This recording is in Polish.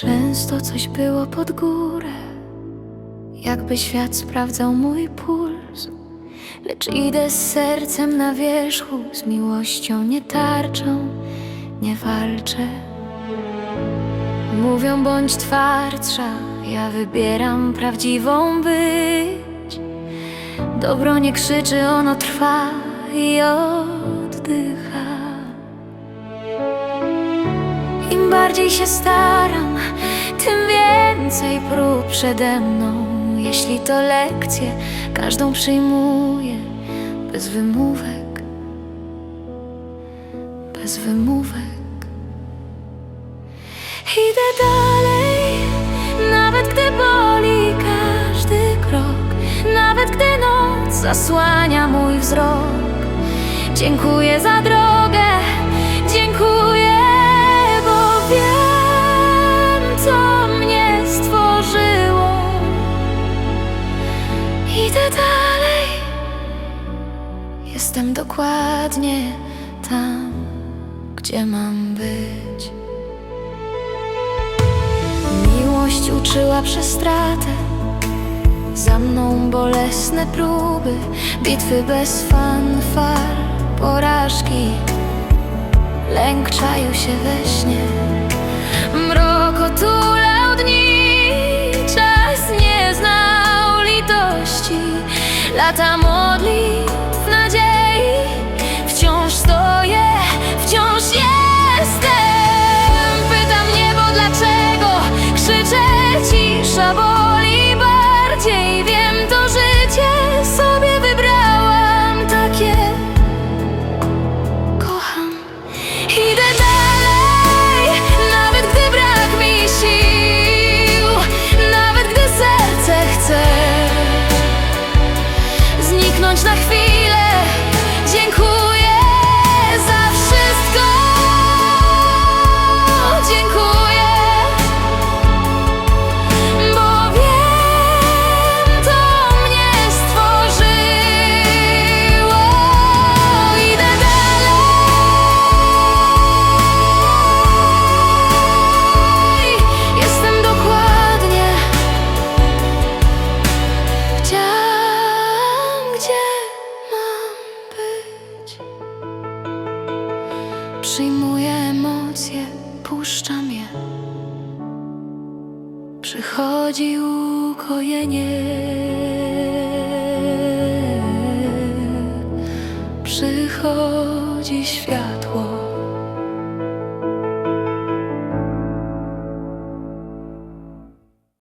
często coś było pod górę. Jakby świat sprawdzał mój puls. Lecz idę z sercem na wierzchu Z miłością, nie tarczą, nie walczę. Mówią bądź twardsza Ja wybieram prawdziwą być. Dobro nie krzyczy, ono trwa i oddycha Im bardziej się staram, tym więcej prób przede mną. Jeśli to lekcje, każdą przyjmuję bez wymówek, bez wymówek. Idę dalej, nawet gdy boli każdy krok, nawet gdy noc zasłania mój wzrok. Dziękuję za drogę, jestem dokładnie tam, gdzie mam być. Miłość uczyła przez stratę. Za mną bolesne próby, bitwy bez fanfar, porażki. Lęk czaił się we śnie, mrok otulał dni, czas nie znał litości. Lata modlitw, nadziei, wciąż jestem. Przyjmuję emocje, puszczam je. Przychodzi ukojenie. Przychodzi światło.